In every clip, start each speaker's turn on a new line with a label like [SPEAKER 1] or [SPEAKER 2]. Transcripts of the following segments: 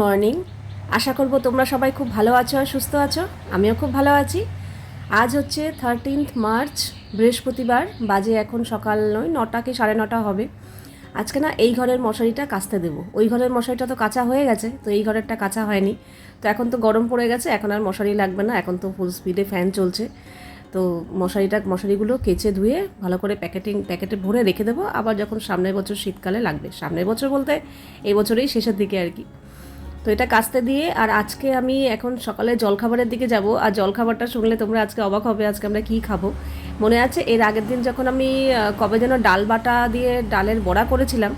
[SPEAKER 1] Morning আশা করব তোমরা সবাই খুব ভালো আছো আর সুস্থ আছো। আমিও খুব ভালো আছি। আজ হচ্ছে থার্টিনথ মার্চ বৃহস্পতিবার, বাজে এখন সকাল নয়, নটা কি সাড়ে নটা হবে। আজকে না এই ঘরের মশারিটা কাচতে দেবো। ওই ঘরের মশারিটা তো কাঁচা হয়ে গেছে, তো এই ঘরেরটা কাঁচা হয়নি। তো এখন তো গরম পড়ে গেছে, এখন আর মশারি লাগবে না, এখন তো ফুল স্পিডে ফ্যান চলছে। তো মশারিটা, মশারিগুলো কেচে ধুয়ে ভালো করে প্যাকেটিং প্যাকেটে ভরে রেখে দেবো। আবার যখন সামনের বছর শীতকালে লাগবে, সামনের বছর বলতে এই বছরেই শেষের দিকে আর কি। তো এটা কাস্তে দিয়ে, আর আজকে আমি এখন সকালে জলখাবারের দিকে যাব, আর জলখাবারটা শুনলে তোমরা আজকে অবাক হবে আজকে আমরা কি খাব। মনে আছে এর আগের দিন যখন আমি কবে যেন ডাল বাটা দিয়ে ডালের বড়া করেছিলাম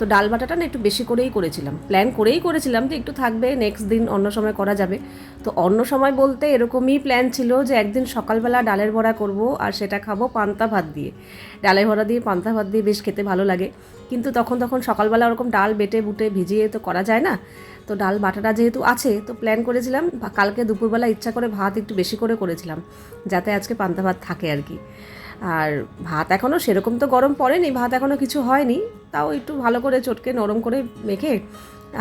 [SPEAKER 1] তো ডাল বাটাটা না একটু বেশি করেই করেছিলাম। প্ল্যান করেই করেছিলাম যে একটু থাকবে নেক্সট দিন অন্য সময় করা যাবে। তো অন্য সময় বলতে এরকমই প্ল্যান ছিল যে একদিন সকালবেলা ডালের বড়া করব আর সেটা খাব পান্তা ভাত দিয়ে। ডালের বড়া দিয়ে, পান্তা ভাত দিয়ে বেশ খেতে ভালো লাগে। কিন্তু তখন তখন সকালবেলা ওরকম ডাল বেটে বুটে ভিজিয়ে তো করা যায় না। তো ডাল বাটাটা যেহেতু আছে, তো প্ল্যান করেছিলাম কালকে দুপুরবেলা ইচ্ছা করে ভাত একটু বেশি করে করেছিলাম, যাতে আজকে পান্তা ভাত থাকে আর কি। আর ভাত এখনও সেরকম তো গরম পড়েনি, ভাত এখনও কিছু হয়নি। তাও একটু ভালো করে চটকে নরম করে মেখে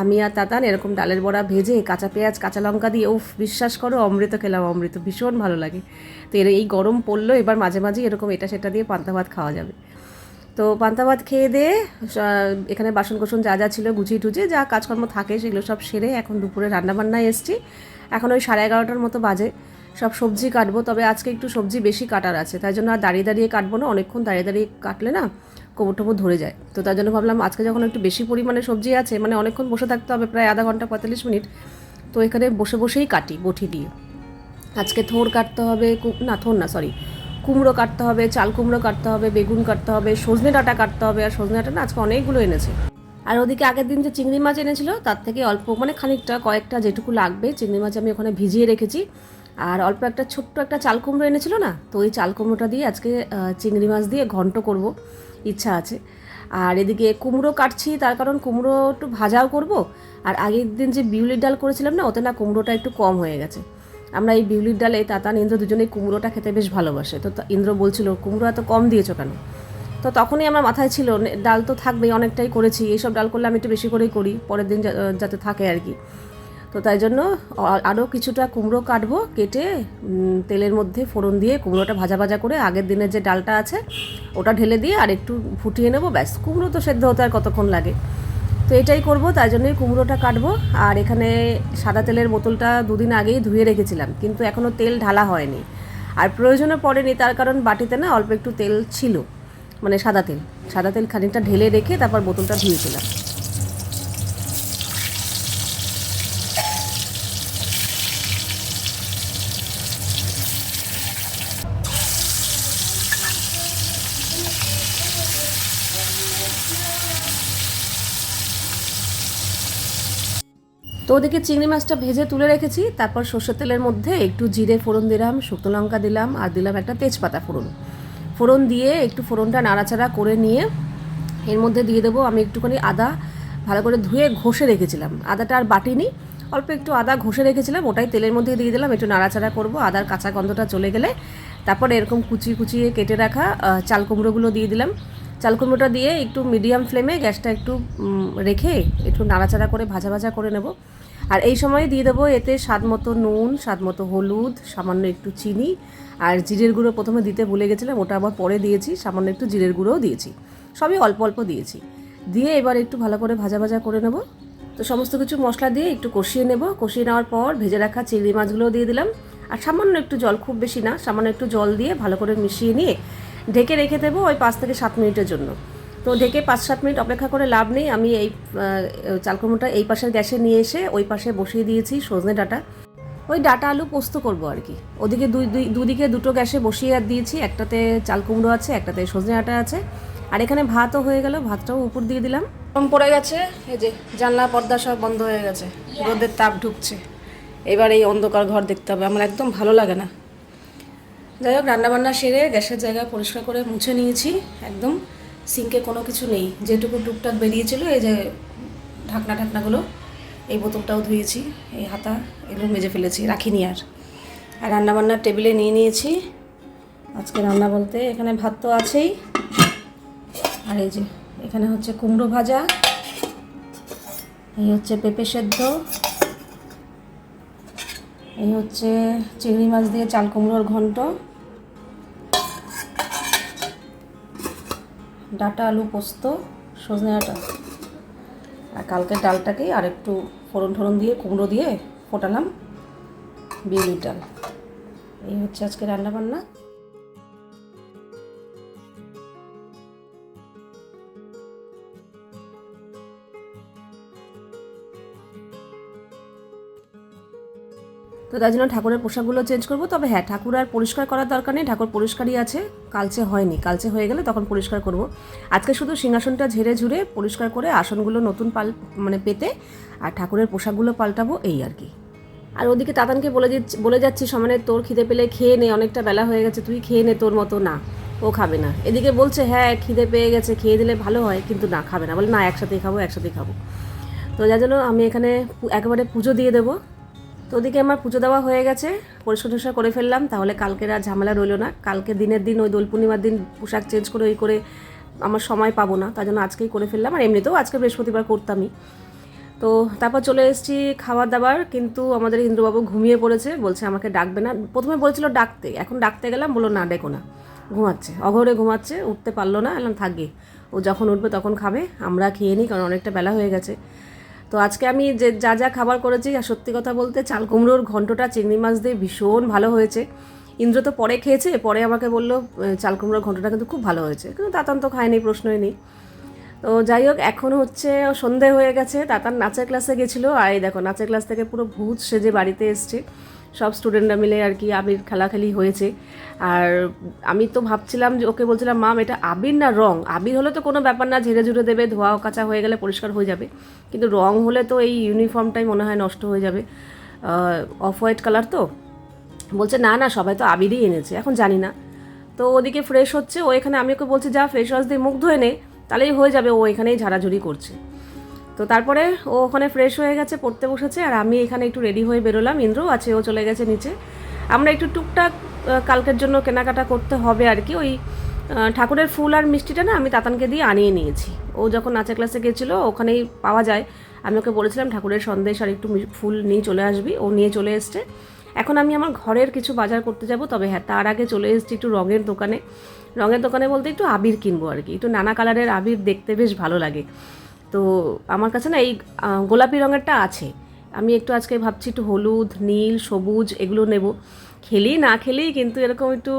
[SPEAKER 1] আমি আর তাতান এরকম ডালের বড়া ভেজে কাঁচা পেঁয়াজ, কাঁচা লঙ্কা দিয়ে, উফ, বিশ্বাস করো, অমৃত খেলাম, অমৃত ভীষণ ভালো লাগে। তো এর এই গরম পড়ল, এবার মাঝে মাঝে এরকম এটা সেটা দিয়ে পান্তা ভাত খাওয়া যাবে। তো পান্তা ভাত খেয়ে দিয়ে এখানে বাসন কোসন যা যা ছিল গুছিয়ে টুচিয়ে যা কাজকর্ম থাকে সেগুলো সব সেরে এখন দুপুরে রান্নাবান্নায় এসছি। এখন ওই সাড়ে এগারোটার মতো বাজে। সব সবজি কাটবো, তবে আজকে একটু সবজি বেশি কাটার আছে। তাই জন্য আর দাঁড়িয়ে দাঁড়িয়ে কাটবো না, অনেকক্ষণ দাঁড়িয়ে দাঁড়িয়ে কাটলে না কোমর টোমর ধরে যায়। তো তার জন্য ভাবলাম আজকে যখন একটু বেশি পরিমাণে সবজি আছে মানে অনেকক্ষণ বসে থাকতে হবে প্রায় আধা ঘণ্টা পঁয়তাল্লিশ মিনিট। তো এখানে বসে বসেই কাটি বটি দিয়ে। আজকে থোর কাটতে হবে না, থোর না সরি কুমড়ো কাটতে হবে, চাল কুমড়ো কাটতে হবে, বেগুন কাটতে হবে, সজনে ডাঁটা কাটতে হবে, আর সজনে ডাঁটা না আজকে অনেকগুলো এনেছে। আর ওদিকে আগের দিন যে চিংড়ি মাছ এনেছিল, তার থেকে অল্প মানে খানিকটা, কয়েকটা যেটুকু লাগবে, চিংড়ি মাছ আমি ওখানে ভিজিয়ে রেখেছি। আর অল্প একটা ছোট্ট একটা চাল কুমড়ো এনেছিল না, তো ওই চাল কুমড়োটা দিয়ে আজকে চিংড়ি মাছ দিয়ে ঘন্ট করব। ইচ্ছা আছে। আর এদিকে কুমড়ো কাটছি, তার কারণ কুমড়ো একটু ভাজাও করব। আর আগের দিন যে বিউলির ডাল করেছিলাম না, ওতে না কুমড়োটা একটু কম হয়ে গেছে। আমরা এই বিউলির ডালে তাতান ইন্দ্র দুজনেই কুমড়োটা খেতে বেশ ভালোবাসে। তো ইন্দ্র বলছিল, কুমড়ো এত কম দিয়েছ কেন? তো তখনই আমার মাথায় ছিল ডাল তো থাকবেই, অনেকটাই করেছি। এইসব ডাল করলে আমি একটু বেশি করেই করি, পরের দিন যাতে থাকে আর কি। তো তাই জন্য আরও কিছুটা কুমড়ো কাটবো, কেটে তেলের মধ্যে ফোড়ন দিয়ে কুমড়োটা ভাজা ভাজা করে আগের দিনের যে ডালটা আছে, ওটা ঢেলে দিয়ে আর একটু ফুটিয়ে নেব। ব্যাস, কুমড়ো তো সেদ্ধ হতে আর কতক্ষণ লাগে। তো এটাই করব, তাই জন্যই কুমড়োটা কাটবো। আর এখানে সাদা তেলের বোতলটা দুদিন আগেই ধুয়ে রেখেছিলাম, কিন্তু এখনও তেল ঢালা হয়নি। আর প্রয়োজনে পড়েনি, তার কারণ বাটিতে না অল্প একটু তেল ছিল মানে সাদা তেল। সাদা তেল খানিকটা ঢেলে রেখে তারপর বোতলটা ধুয়েছিলাম। তো ওদিকে চিংড়ি মাছটা ভেজে তুলে রেখেছি, তারপর সর্ষের তেলের মধ্যে একটু জিরে ফোড়ন দিলাম, শুকনো লঙ্কা দিলাম, আর দিলাম একটা তেজপাতা ফোড়ন। ফোড়ন দিয়ে একটু ফোড়নটা নাড়াচাড়া করে নিয়ে এর মধ্যে দিয়ে দেবো আমি একটুখানি আদা, ভালো করে ধুয়ে ঘষে রেখেছিলাম। আদাটা আর বাটিনি, অল্প একটু আদা ঘষে রেখেছিলাম, ওটাই তেলের মধ্যে দিয়ে দিলাম, একটু নাড়াচাড়া করব, আদার কাঁচা গন্ধটা চলে গেলে তারপর এরকম কুচিয়ে কুচিয়ে কেটে রাখা চাল কুমড়োগুলো দিয়ে দিলাম। চাল কুমড়োটা দিয়ে একটু মিডিয়াম ফ্লেমে গ্যাসটা একটু রেখে একটু নাড়াচাড়া করে ভাজা ভাজা করে নেব। আর এই সময় দিয়ে দেবো এতে স্বাদ মতো নুন, স্বাদ মতো হলুদ, সামান্য একটু চিনি আর জিরের গুঁড়ো প্রথমে দিতে ভুলে গেছিলাম, ওটা আবার পরে দিয়েছি, সামান্য একটু জিরের গুঁড়োও দিয়েছি। সবই অল্প অল্প দিয়েছি। দিয়ে এবার একটু ভালো করে ভাজা ভাজা করে নেব। তো সমস্ত কিছু মশলা দিয়ে একটু কষিয়ে নেব। কষিয়ে নেওয়ার পর ভেজে রাখা চিংড়ি মাছগুলোও দিয়ে দিলাম। আর সামান্য একটু জল, খুব বেশি না, সামান্য একটু জল দিয়ে ভালো করে মিশিয়ে নিয়ে ঢেকে রেখে দেবো ওই পাঁচ থেকে সাত মিনিটের জন্য। তো ঢেকে পাঁচ সাত মিনিট অপেক্ষা করে লাভ নেই। আমি এই চালকুমোটা এই পাশের গ্যাসে নিয়ে এসে ওই পাশে বসিয়ে দিয়েছি সজনে ডাটা। ওই ডাটা আলু পোস্ত করব আর কি। ওদিকে দুই দুই, দুদিকে দুটো গ্যাসে বসিয়ে দিয়েছি। একটাতে চাল কুমড়ো আছে, একটাতে সজনে ডাঁটা আছে। আর এখানে ভাতও হয়ে গেল, ভাতটাও উপর দিয়ে দিলাম। কম পড়ে গেছে, এই যে জানলা, পর্দা সব বন্ধ হয়ে গেছে। রোদের তাপ ঢুকছে। এবার এই অন্ধকার ঘর দেখতে হবে, আমার একদম ভালো লাগে না। যাই হোক, রান্নাবান্না সেরে গ্যাসের জায়গা পরিষ্কার করে মুছে নিয়েছি, একদম। সিঙ্কে কোনো কিছু নেই। যেটুকু টুকটাক বেরিয়েছিল, এই যে ঢাকনা ঢাকনাগুলো, এই বোতলটাও ধুয়েছি, এই হাতা, এগুলো মেজে ফেলেছি, রাখিনি আর। আর রান্নাবান্নার টেবিলে নিয়ে নিয়েছি। আজকে রান্না বলতে এখানে ভাত তো আছেই। আর এই যে, এখানে হচ্ছে কুমড়ো ভাজা, এই হচ্ছে পেঁপে সেদ্ধ, এই হচ্ছে চিংড়ি মাছ দিয়ে চাল কুমড়োর ঘন্ট ডাটা আলু পোস্ত, সজনে ডাটা আর কালকের ডালটাকে আর একটু ফোড়ন ঠোড়ন দিয়ে, কুমড়ো দিয়ে ফোটালাম, বিউলির ডাল। এই হচ্ছে আজকে রান্না তো তার জন্য ঠাকুরের পোশাকগুলো চেঞ্জ করব। তবে হ্যাঁ ঠাকুর আর পরিষ্কার করার দরকার নেই। ঠাকুর পরিষ্কারই আছে, কালচে হয়নি। কালচে হয়ে গেলে তখন পরিষ্কার করব। আজকে শুধু সিংহাসনটা ঝেড়ে ঝুড়ে পরিষ্কার করে আসনগুলো নতুন পাল মানে পেতে আর ঠাকুরের পোশাকগুলো পাল্টাবো, এই আর কি। আর ওদিকে তাতানকে বলে দিচ্ছি, বলে যাচ্ছি, সমানে তোর খিদে পেলে খেয়ে নে, অনেকটা বেলা হয়ে গেছে, তুই খেয়ে নে তোর মতো। না, ও খাবে না। এদিকে বলছে হ্যাঁ খিদে পেয়ে গেছে, খেয়ে দিলে ভালো হয়, কিন্তু না, খাবে না। বলে, না, একসাথেই খাব একসাথেই খাব। তো যার জন্য আমি এখানে একেবারে পুজো দিয়ে দেবো। তো ওদিকে আমার পুজো দেওয়া হয়ে গেছে, পরিষ্কার টরিষ্কার করে ফেললাম, তাহলে কালকের আর ঝামেলা রইল না। কালকে দিনের দিন ওই দোল পূর্ণিমার দিন পোশাক চেঞ্জ করে ওই করে আমার সময় পাবো না, তার জন্য আজকেই করে ফেললাম। আর এমনিতেও আজকে বৃহস্পতিবার করতামই। তো তারপর চলে এসেছি খাবার দাবার কিন্তু আমাদের ইন্দ্রবাবু ঘুমিয়ে পড়েছে, বলছে আমাকে ডাকবে না। প্রথমে বলেছিল ডাকতে, এখন ডাকতে গেলাম, বলল, না, ডেকো না। ঘুমাচ্ছে, অঘরে ঘুমাচ্ছে, উঠতে পারল না এলাম থাকবে ও যখন উঠবে তখন খাবে, আমরা খেয়ে নিই, কারণ অনেকটা বেলা হয়ে গেছে। তো আজকে আমি যে যা যা খাবার করেছি আর সত্যি কথা বলতে চাল কুমড়োর ঘন্টটা চিংড়ি মাছ দিয়ে ভীষণ ভালো হয়েছে। ইন্দ্র তো পরে খেয়েছে পরে আমাকে বলল "এ, চাল কুমড়োর ঘন্টটা কিন্তু খুব ভালো হয়েছে। কিন্তু তাতান তো খায়নি প্রশ্নই নেই। তো যাই হোক এখন হচ্ছে সন্ধে হয়ে গেছে তাতান নাচের ক্লাসে গেছিল আর এই দেখো নাচের ক্লাস থেকে পুরো ভূত সেজে বাড়িতে এসছে। সব স্টুডেন্টরা মিলে আর কি আবির খেলাখেলি হয়েছে। আর আমি তো ভাবছিলাম যে ওকে বলছিলাম মাম এটা আবির না রং? আবির হলে তো কোনো ব্যাপার না, ঝেড়ে ঝুড়ে দেবে, ধোয়া কাচা হয়ে গেলে পরিষ্কার হয়ে যাবে। কিন্তু রং হলে তো এই ইউনিফর্মটাই মনে হয় নষ্ট হয়ে যাবে। অফ হোয়াইট কালার তো? বলছে, না না, সবাই তো আবিরই এনেছে, এখন জানি না। তো ওদিকে ফ্রেশ হচ্ছে, ও এখানে, আমি ওকে বলছি, যা ফ্রেশ ওয়াশ দিয়ে মুখ ধুয়ে নে, তাহলেই হয়ে যাবে, ও এখানেই ঝাড়াঝুড়ি করছে। তো তারপরে ও ওখানে ফ্রেশ হয়ে গেছে, পড়তে বসেছে, আর আমি এখানে একটু রেডি হয়ে বেরোলাম। ইন্দ্র আছে, ও চলে গেছে নিচে। আমরা একটু টুকটাক কালকের জন্য কেনাকাটা করতে হবে আর কি। ওই ঠাকুরের ফুল আর মিষ্টিটা না আমি তাতানকে দিয়ে আনিয়ে নিয়েছি। ও যখন নাচের ক্লাসে গেছিল, ওখানেই পাওয়া যায়। আমি ওকে বলেছিলাম, ঠাকুরের সন্দেশ আর একটু ফুল নিয়ে চলে আসবি। ও নিয়ে চলে এসছে। এখন আমি আমার ঘরের কিছু বাজার করতে যাব, তবে হ্যাঁ তার আগে চলে এসেছি একটু রঙের দোকানে। রঙের দোকানে বলতে একটু আবির কিনবো আর কি। একটু নানা কালারের আবির দেখতে বেশ ভালো লাগে। তো আমার কাছে না এই গোলাপি রঙেরটা আছে। আমি একটু আজকে ভাবছি একটু হলুদ, নীল, সবুজ এগুলো নেব। খেলি, না খেলি, কিন্তু এরকম একটু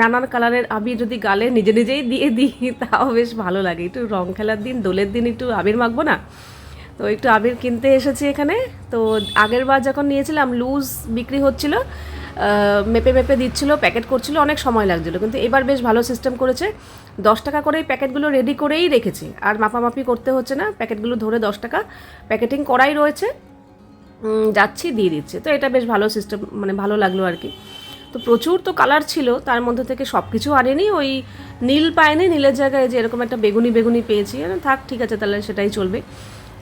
[SPEAKER 1] নানান কালারের আবির যদি গালে নিজে নিজেই দিয়ে দিই, তাও বেশ ভালো লাগে। একটু রং খেলার দিন, দোলের দিন একটু আবির মাখবো না? তো একটু আবির কিনতে এসেছি এখানে। তো আগের বার যখন নিয়েছিলাম, লুজ বিক্রি হচ্ছিল মেপে মেপে দিচ্ছিল, প্যাকেট করছিল, অনেক সময় লাগছিল। কিন্তু এবার বেশ ভালো সিস্টেম করেছে। দশ টাকা করে প্যাকেটগুলো রেডি করেই রেখেছি। আর মাপামাপি করতে হচ্ছে না, প্যাকেটগুলো ধরে দশ টাকা প্যাকেটিং করাই রয়েছে। যাচ্ছি, দিয়ে দিচ্ছে। তো এটা বেশ ভালো সিস্টেম মানে ভালো লাগল আর কি। তো প্রচুর তো কালার ছিল, তার মধ্যে থেকে সব কিছু আনেনি। ওই নীল পায়নি, নীলের জায়গায় যে এরকম একটা বেগুনি বেগুনি পেয়েছি। থাক, ঠিক আছে, তাহলে সেটাই চলবে।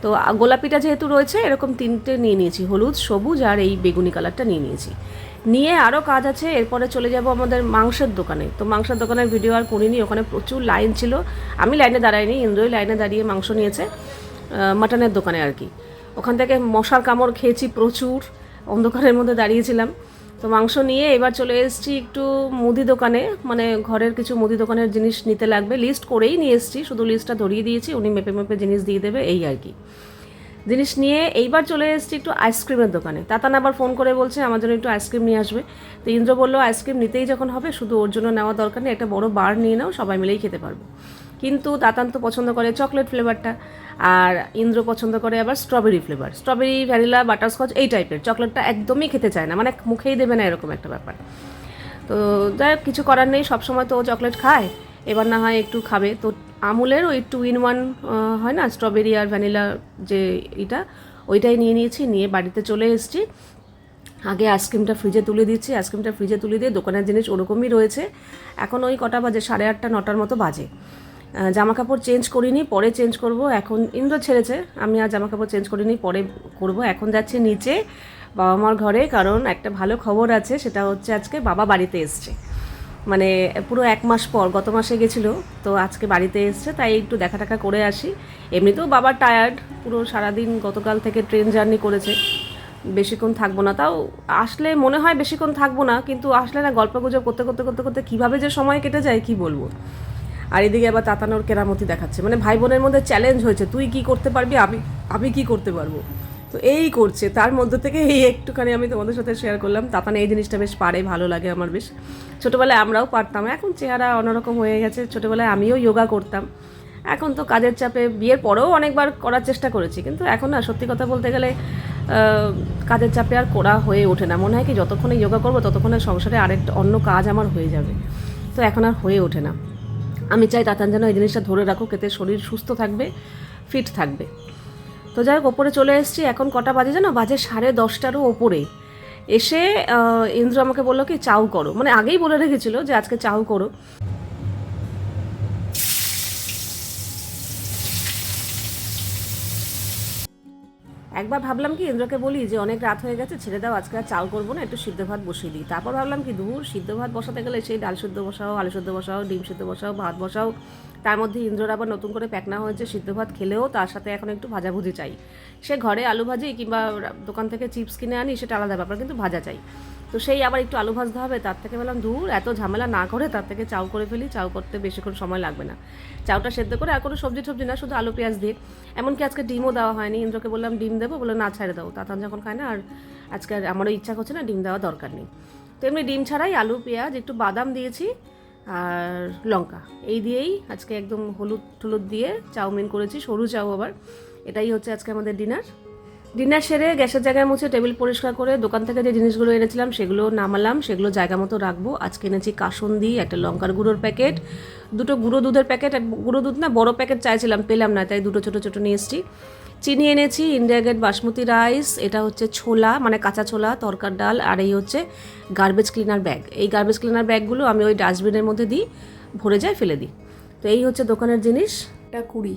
[SPEAKER 1] তো গোলাপিটা যেহেতু রয়েছে, এরকম তিনটে নিয়ে নিয়েছি। হলুদ, সবুজ আর এই বেগুনি কালারটা নিয়ে নিয়েছি। নিয়ে আরও কাজ আছে, এরপরে চলে যাব আমাদের মাংসের দোকানে। তো মাংসের দোকানের ভিডিও আর করিনি, ওখানে প্রচুর লাইন ছিল। আমি লাইনে দাঁড়াইনি, ইন্দ্রই লাইনে দাঁড়িয়ে মাংস নিয়েছে মাটনের দোকানে আর কি। ওখান থেকে মশার কামড় খেয়েছি প্রচুর, অন্ধকারের মধ্যে দাঁড়িয়েছিলাম। তো মাংস নিয়ে এবার চলে এসেছি একটু মুদি দোকানে মানে ঘরের কিছু মুদি দোকানের জিনিস নিতে লাগবে। লিস্ট করেই নিয়ে এসেছি, শুধু লিস্টটা ধরিয়ে দিয়েছি, উনি মেপে মেপে জিনিস দিয়ে দেবে, এই আর কি। জিনিস নিয়ে এইবার চলে এসেছি একটু আইসক্রিমের দোকানে। তাতান আবার ফোন করে বলছে, আমার জন্য একটু আইসক্রিম নিয়ে আসবে। তো ইন্দ্র বলল, আইসক্রিম নিতেই যখন হবে, শুধু ওর জন্য নেওয়া দরকার নেই, একটা বড় বার নিয়ে নাও, সবাই মিলেই খেতে পারব। কিন্তু তাতান তো পছন্দ করে চকলেট ফ্লেভারটা, আর ইন্দ্র পছন্দ করে আবার strawberry flavour. Strawberry, vanilla, butterscotch, এই টাইপের। চকলেটটা একদমই খেতে চায় না মানে মুখেই দেবে না এরকম একটা ব্যাপার। তো যাই কিছু করার নেই, সবসময় তো ও চকলেট খায়। এবার না হয় একটু খাবে। তো আমুলের ওই টু ইন ওয়ান হয় না স্ট্রবেরি আর ভ্যানিলা যে এটা ওইটাই নিয়ে নিয়েছি, নিয়ে বাড়িতে চলে এসেছি। আগে আইসক্রিমটা ফ্রিজে তুলে দিচ্ছি আইসক্রিমটা ফ্রিজে তুলে দিয়ে দোকানের জিনিস ওরকমই রয়েছে। এখন ওই কটা বাজে, সাড়ে আটটা, নটার মতো বাজে। জামা কাপড় চেঞ্জ করিনি, পরে চেঞ্জ করব। এখন ইন্দ্র ছেড়েছে, আমি আর জামা কাপড় চেঞ্জ করিনি, পরে করব। এখন যাচ্ছি নিচে বাবা মার ঘরে, কারণ একটা ভালো খবর আছে, সেটা হচ্ছে আজকে বাবা বাড়িতে এসছে। মানে পুরো এক মাস পর, গত মাসে গেছিল, তো আজকে বাড়িতে এসছে, তাই একটু দেখা টাকা করে আসি। এমনিতেও বাবা টায়ার্ড পুরো সারাদিন গতকাল থেকে ট্রেন জার্নি করেছে। বেশিক্ষণ থাকব না, তাও আসলে মনে হয় বেশিক্ষণ থাকব না, কিন্তু আসলে না গল্প গুজব করতে করতে করতে করতে কীভাবে যে সময় কেটে যায়, কি বলব? আর এদিকে আবার তাতানোর কেরামতি দেখাচ্ছে। মানে ভাই বোনের মধ্যে চ্যালেঞ্জ হয়েছে, তুই কি করতে পারবি, আমি আমি কি করতে পারব? তো এই করছে। তার মধ্যে থেকে এই একটুখানি আমি তোমাদের সাথে শেয়ার করলাম। তাতান এই জিনিসটা বেশ পারে, ভালো লাগে আমার বেশ। ছোটোবেলায় আমরাও পারতাম। এখন চেহারা অন্যরকম হয়ে গেছে। ছোটোবেলায় আমিও যোগা করতাম। এখন তো কাজের চাপে বিয়ের পরেও অনেকবার করার চেষ্টা করেছি। কিন্তু এখন না, সত্যি কথা বলতে গেলে কাজের চাপে আর করা হয়ে ওঠে না। মনে হয় কি, যতক্ষণে যোগা করব, ততক্ষণে সংসারে আরেকটা অন্য কাজ আমার হয়ে যাবে। তো এখন আর হয়ে ওঠে না। আমি চাই তাতান যেন এই জিনিসটা ধরে রাখুক। এতে শরীর সুস্থ থাকবে ফিট থাকবে। তো যাই হোক, ওপরে চলে এসেছি। এখন কটা বাজে জানো? বাজে সাড়ে দশটারও ওপরে। এসে ইন্দ্র আমাকে বলল কি, চাউ করো। মানে আগেই বলে রেখেছিল যে, আজকে চাউ করো। একবার ভাবলাম কি ইন্দ্রকে বলি যে অনেক রাত হয়ে গেছে, ছেড়ে দাও, আজকে আর চাল করব না, একটু সিদ্ধ ভাত বসিয়ে দিই। তারপর ভাবলাম কি দূর সিদ্ধ ভাত বসাতে গেলে সেই ডাল সিদ্ধ বসাও, আলু সিদ্ধ বসাও, ডিম সিদ্ধ বসাও, ভাত বসাও। তার মধ্যে ইন্দ্রর আবার নতুন করে প্যাকনা হয়েছে, সিদ্ধ ভাত খেলেও তার সাথে এখন একটু ভাজাভুজি চাই। সে ঘরে আলু ভাজি কিংবা দোকান থেকে চিপস কিনে আনি, সেটা আলাদা ব্যাপার, কিন্তু ভাজা চাই। তো সেই আবার একটু আলু ভাজতে হবে, তার থেকে বললাম দূর, এত ঝামেলা না করে তার থেকে চাউ করে ফেলি, চাউ করতে বেশিক্ষণ সময় লাগবে না। চাউটা সেদ্ধ করে আর কোনো সবজি টবজি না, শুধু আলু, পেঁয়াজ দিয়ে। এমনকি আজকে ডিমও দেওয়া হয়নি, ইন্দ্রকে বললাম ডিম দেবো বলে না, ছাড়ে দাও। তাতান যখন খায় না, আর আজকে আমারও ইচ্ছা করছে না, ডিম দেওয়া দরকার নেই। তো এমনি ডিম ছাড়াই আলু, পেঁয়াজ, একটু বাদাম দিয়েছি আর লঙ্কা। এই দিয়েই আজকে একদম হলুদ টলুদ দিয়ে চাউমিন করেছি, সরু চাউ আবার। এটাই হচ্ছে আজকে আমাদের ডিনার। ডিনার সেরে গ্যাসের জায়গায় মুছে টেবিল পরিষ্কার করে দোকান থেকে যে জিনিসগুলো এনেছিলাম সেগুলো নামালাম, সেগুলো জায়গা মতো রাখব। আজকে এনেছি কাসন্দি, একটা লঙ্কার গুঁড়োর প্যাকেট, দুটো গুঁড়ো দুধের প্যাকেট গুঁড়ো দুধ না, বড় প্যাকেট চাইছিলাম, পেলাম না, তাই দুটো ছোটো ছোটো নিয়ে এসেছি। চিনি এনেছি, ইন্ডিয়া গেট বাসমতি রাইস, এটা হচ্ছে ছোলা মানে কাঁচা ছোলা, তরকার ডাল, আর এই হচ্ছে গার্বেজ ক্লিনার ব্যাগ এই গার্বেজ ক্লিনার ব্যাগগুলো আমি ওই ডাস্টবিনের মধ্যে দিই, ভরে যায়, ফেলে দিই। তো এই হচ্ছে দোকানের জিনিস। এটা কুড়ি।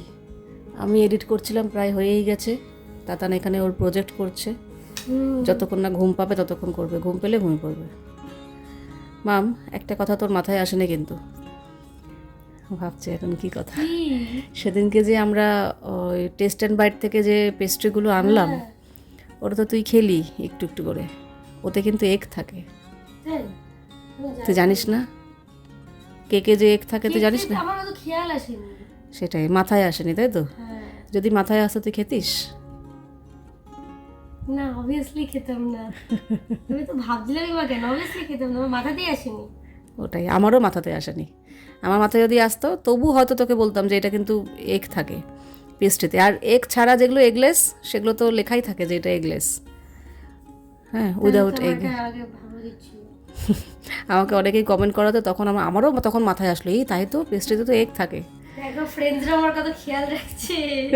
[SPEAKER 1] আমি এডিট করছিলাম, প্রায় হয়েই গেছে। তাতান এখানে ওর প্রজেক্ট করছে। যতক্ষণ না ঘুম পাবে ততক্ষণ করবে। ঘুম পেলে ঘুমিয়ে পড়বে। মাম একটা কথা তোর মাথায় আসেনি কিন্তু। ভাবছে এখন কি কথা। সেদিনকে যে আমরা ওই টেস্ট অ্যান্ড বাইট থেকে যে পেস্ট্রিগুলো আনলাম ওটা তো তুই খেলি একটু একটু করে। ওতে কিন্তু এগ থাকে। তুই? জানিস না? কেকে যে এক থাকে তুই জানিস না? সেটাই মাথায় আসেনি তাই তো?
[SPEAKER 2] হ্যাঁ।
[SPEAKER 1] যদি মাথায় আসতো তুই খেতিস?
[SPEAKER 2] না অবভিয়াসলি খেতাম না। আমি তো ভাবছিলাম বা কেন? অবভিয়াসলি খেতাম না আমার মাথাতেই আসেনি।
[SPEAKER 1] ওটাই আমারও মাথাতে আসেনি। আমার মাথায় যদি আসতো তবু হয়তো তোকে বলতাম যে এটা কিন্তু এগ থাকে পেস্ট্রিতে আর এগ ছাড়া যেগুলো এগলেস সেগুলো তো লেখাই থাকে যে এটা এগলেস হ্যাঁ উইদাউট এগ
[SPEAKER 2] আমাকে
[SPEAKER 1] অনেকেই কমেন্ট করাতো তখন আমার আমারও তখন মাথায় আসলো এই তাই তো পেস্ট্রিতে তো এগ থাকে।
[SPEAKER 2] আমার কত খেয়াল রাখছে।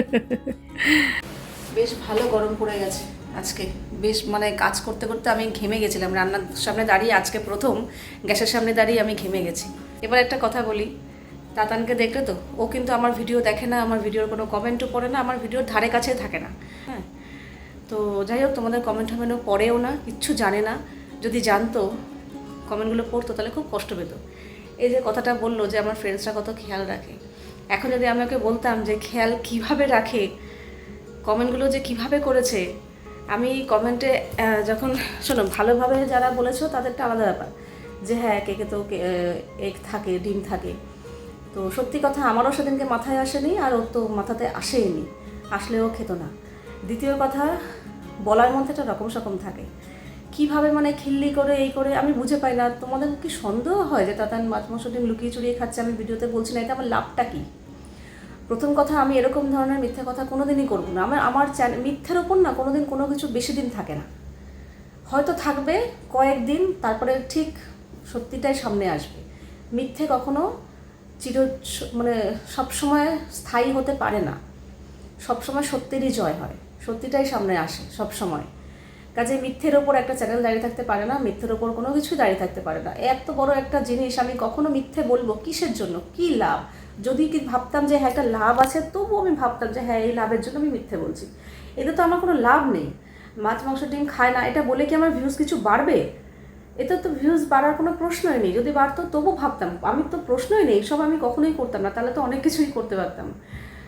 [SPEAKER 1] বেশ ভালো গরম পড়ে গেছে। আজকে বেশ মানে কাজ করতে করতে আমি ঘেমে গেছিলাম। রান্নার সামনে দাঁড়িয়ে আজকে প্রথম, গ্যাসের সামনে দাঁড়িয়ে আমি ঘেমে গেছি। এবার একটা কথা বলি, তাতানকে দেখলে তো, ও কিন্তু আমার ভিডিও দেখে না, আমার ভিডিওর কোনো কমেন্টও পড়ে না, আমার ভিডিওর ধারে কাছে থাকে না। হ্যাঁ তো যাই হোক, তোমাদের কমেন্ট টমেন্টও পড়েও না, কিচ্ছু জানে না। যদি জানতো কমেন্টগুলো পড়তো, তাহলে খুব কষ্ট পেতো। এই যে কথাটা বলল যে আমার ফ্রেন্ডসরা কত খেয়াল রাখে। এখন যদি আমি ওকে বলতাম যে, খেয়াল কীভাবে রাখে? কমেন্টগুলো যে কীভাবে করেছে? আমি কমেন্টে যখন, শোনো, ভালোভাবে যারা বলেছ তাদেরটা আলাদা ব্যাপার। যে হ্যাঁ কেকে তো এগ থাকে, ডিম থাকে। তো সত্যি কথা, আমারও সেদিনকে মাথায় আসেনি, আর ওর তো মাথাতে আসেইনি। আসলেও খেত না। দ্বিতীয় কথা, বলার মধ্যে একটা রকম সকম থাকে। কীভাবে মানে খিল্লি করে, এই করে, আমি বুঝে পাই না। তোমাদের কি সন্দেহ হয় যে তাতান মাছ মাংস ডিম লুকিয়ে চুরিয়ে খাচ্ছে? আমি ভিডিওতে বলছি না, এটা আমার লাভটা কী? প্রথম কথা, আমি এরকম ধরনের মিথ্যা কথা কোনোদিনই করব না। আমার আমার চ্যানেল মিথ্যার ওপর না, কোনোদিন কোনো কিছু বেশি দিন থাকে না। হয়তো থাকবে কয়েকদিন, তারপরে ঠিক সত্যিটাই সামনে আসবে। মিথ্যে কখনো চির মানে সবসময় স্থায়ী হতে পারে না। সবসময় সত্যেরই জয় হয়। সত্যিটাই সামনে আসে সবসময়। কাজে মিথ্যের ওপর একটা চ্যানেল দাঁড়িয়ে থাকতে পারে না, মিথ্যের ওপর কোনো কিছুই দাঁড়িয়ে থাকতে পারে না। এত বড় একটা জিনিস আমি কখনো মিথ্যে বলব কিসের জন্য? কি লাভ? যদি কি ভাবতাম যে হ্যাঁ একটা লাভ আছে, তবুও আমি ভাবতাম যে হ্যাঁ এই লাভের জন্য আমি মিথ্যে বলছি। এতে তো আমার কোনো লাভ নেই। মাছ, মাংস, ডিম খায় না, এটা বলে কি আমার ভিউজ কিছু বাড়বে? এতে তো ভিউজ বাড়ার কোনো প্রশ্নই নেই। যদি বাড়তো তবু ভাবতাম। আমি তো প্রশ্নই নেই, সব আমি কখনোই করতাম না, তাহলে তো অনেক কিছুই করতে পারতাম।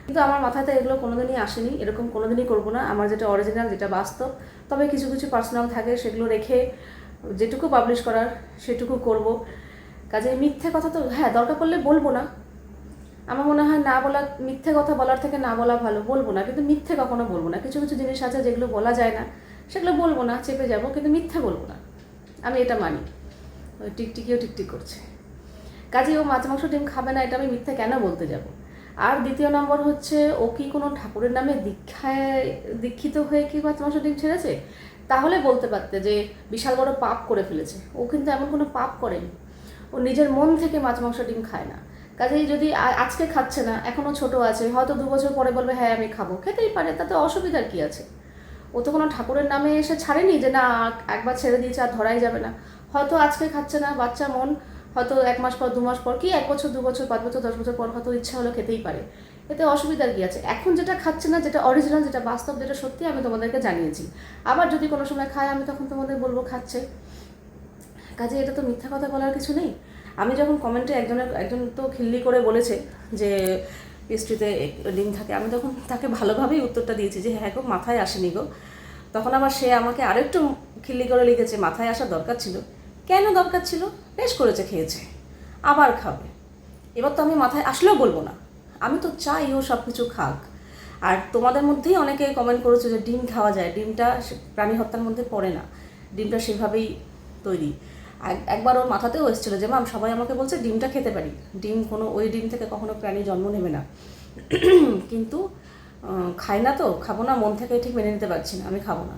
[SPEAKER 1] কিন্তু আমার মাথাতে এগুলো কোনোদিনই আসেনি, এরকম কোনোদিনই করব না। আমার যেটা অরিজিনাল যেটা বাস্তব, তবে কিছু কিছু পার্সোনাল থাকে, সেগুলো রেখে যেটুকু পাবলিশ করার, সেটুকু করব। কাজে মিথ্যে কথা তো হ্যাঁ দরকার পড়লে বলব না। আমার মনে হয় না বলা, মিথ্যে কথা বলার থেকে না বলা ভালো। বলব না, কিন্তু মিথ্যে কখনো বলব না। কিছু কিছু জিনিস আছে যেগুলো বলা যায় না। সেগুলো বলব না, চেপে যাব, কিন্তু মিথ্যে বলব না। আমি এটা মানি। ওই টিকটিকিও টিকটিক করছে। কাজে ও মাছ, মাংস, ডিম খাবে না, এটা আমি মিথ্যে কেন বলতে যাব? আর দ্বিতীয় নম্বর হচ্ছে, ও কি কোনো ঠাকুরের নামে দীক্ষায় দীক্ষিত হয়ে কি মাছ, মাংস, ডিম ছেড়েছে? তাহলে বলতে পারতে যে, বিশাল বড় পাপ করে ফেলেছে। ও কিন্তু এমন কোনো পাপ করেনি। ও নিজের মন থেকে মাছ, মাংস, ডিম খায় না। কাজেই যদি আজকে খাচ্ছে না এখনও ছোট আছে, হয়তো দু বছর পরে বলবে হ্যাঁ আমি খাব। খেতেই পারে, তাতে অসুবিধার কি আছে? ও তো কোনো ঠাকুরের নামে এসে ছাড়েনি যে, না, একবার ছেড়ে দিয়েছে, আর ধরাই যাবে না। হয়তো আজকে খাচ্ছে না, বাচ্চা মন, হয়তো এক মাস পর, দু মাস পর, কি এক বছর, দু বছর, পাঁচ বছর, দশ বছর পর হয়তো ইচ্ছা হলো খেতেই পারে। এতে অসুবিধার কি আছে? এখন যেটা খাচ্ছে না, যেটা অরিজিনাল যেটা বাস্তব, যেটা সত্যি, আমি তোমাদেরকে জানিয়েছি। আবার যদি কোনো সময় খায়, আমি তখন তোমাদের বলব, খাচ্ছে। কাজে এটা তো মিথ্যা কথা বলার কিছু নেই। আমি যখন কমেন্টে একজনের, একজন তো খিল্লি করে বলেছে যে পেস্ট্রিতে ডিম থাকে, আমি তখন তাকে ভালোভাবেই উত্তরটা দিয়েছি যে হ্যাঁ গো, মাথায় আসেনি গো। তখন আবার সে আমাকে আরেকটু খিল্লি করে লিখেছে, মাথায় আসার দরকার ছিল। কেন দরকার ছিল? বেশ করেছে, খেয়েছে। আবার খাবে। এবার তো আমি মাথায় আসলেও বলব না। আমি তো চাই ও সব কিছু খাক। আর তোমাদের মধ্যেই অনেকে কমেন্ট করেছ যে ডিম খাওয়া যায়। ডিমটা প্রাণী হত্যার মধ্যে পড়ে না। ডিমটা সেভাবেই তৈরি। একবার ওর মাথাতেও এসেছিল যে মাম সবাই আমাকে বলছে ডিমটা খেতে পারি। ডিম কোনো, ওই ডিম থেকে কখনো প্রাণী জন্ম নেবে না। কিন্তু খাই না তো, খাব না, মন থেকে ঠিক মেনে নিতে পারছি না, আমি খাব না।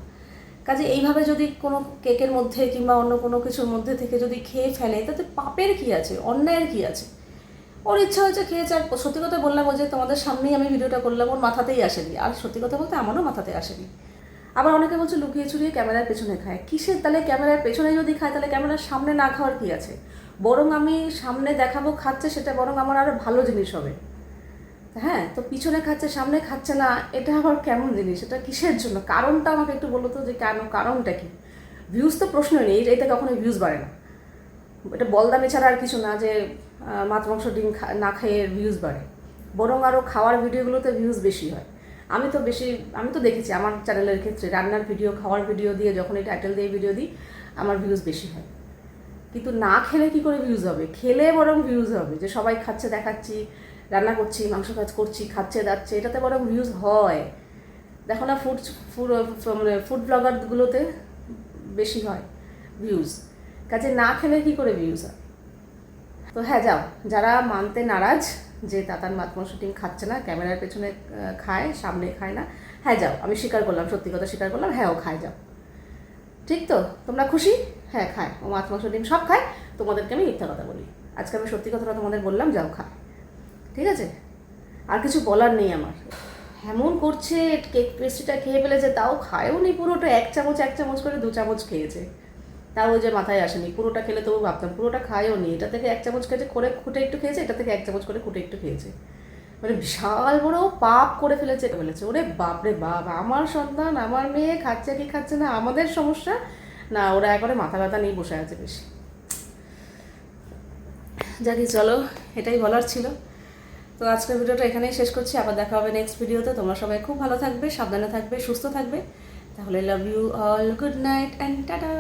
[SPEAKER 1] কাজে এইভাবে যদি কোনো কেকের মধ্যে কিংবা অন্য কোনো কিছুর মধ্যে থেকে যদি খেয়ে ফেলে, তাতে পাপের কি আছে? অন্যায়ের কি আছে? ওর ইচ্ছা হয়েছে খেয়েছে আর সত্যি কথা বললাম ওই যে, তোমাদের সামনেই আমি ভিডিওটা করলাম, ওর মাথাতেই আসেনি। আর সত্যি কথা বলতে আমারও মাথাতে আসেনি। আবার অনেকে বলছে লুকিয়ে চুরিয়ে ক্যামেরার পেছনে খায়। কিসের? তাহলে ক্যামেরার পেছনে যদি খায়, তাহলে ক্যামেরার সামনে না খাওয়ার কি আছে? বরং আমি সামনে দেখাবো, খাচ্ছে সেটা বরং আমার আরও ভালো জিনিস হবে। হ্যাঁ তো পিছনে খাচ্ছে, সামনে খাচ্ছে না, এটা আবার কেমন জিনিস? এটা কিসের জন্য? কারণটা আমাকে একটু বলো তো যে কেন, কারণটা কি? ভিউজ তো প্রশ্নই নেই এটা কখনোই ভিউজ বাড়ে না। এটা বলদামি ছাড়া আর কিছু না যে মাছ, মাংস, ডিম না খেয়ে ভিউজ বাড়ে। বরং আরও খাওয়ার ভিডিওগুলোতে ভিউজ বেশি হয়। আমি তো বেশি, আমি তো দেখেছি আমার চ্যানেলের ক্ষেত্রে, রান্নার ভিডিও খাওয়ার ভিডিও দিয়ে যখন এই টাইটেল দিয়ে ভিডিও দিই, আমার ভিউজ বেশি হয়। কিন্তু না খেলে কি করে ভিউজ হবে? খেলে বরং ভিউজ হবে, যে সবাই খাচ্ছে, দেখাচ্ছি, রান্না করছি, মাংস কাজ করছি, খাচ্ছে, দাচ্ছে, এটাতে বরং ভিউজ হয়। দেখো না ফুড ফুড মানে ফুড ব্লগারগুলোতে বেশি হয় ভিউজ কাজে না খেলে কি করে ভিউজ হয়? তো হ্যাঁ যাও। যারা মানতে নারাজ যে তাতান মাছ মাংস ডিম খাচ্ছে না, ক্যামেরার পেছনে খায়, সামনে খায় না। হ্যাঁ যাও, আমি স্বীকার করলাম, সত্যি কথা স্বীকার করলাম হ্যাঁ ও খায়, যাও। ঠিক তো? তোমরা খুশি? হ্যাঁ খায়। ও মাছ, মাংস সব খায়। তোমাদেরকে আমি মিথ্যা কথা বলি। আজকে আমি সত্যি কথাটা তোমাদের বললাম, যাও, খায়। ঠিক আছে? আর কিছু বলার নেই আমার। এমন করছে কেক পেস্ট্রিটা খেয়ে ফেলেছে, তাও খায়ও নি পুরোটা। এক চামচ এক চামচ করে দু চামচ খেয়েছে। তাও যে মাথায় আসেনি, পুরোটা খেলে তবু ভাবতাম, পুরোটা খায়ও নি। এটা থেকে এক চামচ খেয়েছে, করে খুঁটে একটু খেয়েছে, এটা থেকে এক চামচ করে খুঁটে একটু খেয়েছে। মানে বিশাল বড় পাপ করে ফেলেছে, এটা ফেলেছে ওরে বাপ রে বাপ, আমার সন্তান, আমার মেয়ে খাচ্ছে কি খাচ্ছে না, আমাদের সমস্যা? না, ওরা একবারে মাথা ব্যথা নিয়ে বসে আছে বেশি। যাকে চলো, এটাই বলার ছিল। তো আজকের ভিডিওটা এখানেই শেষ করছি, আবার দেখা হবে নেক্সট ভিডিওতে তোমরা সবাই খুব ভালো থাকবে, সাবধানে থাকবে, সুস্থ থাকবে। তাহলে love you all good night and tata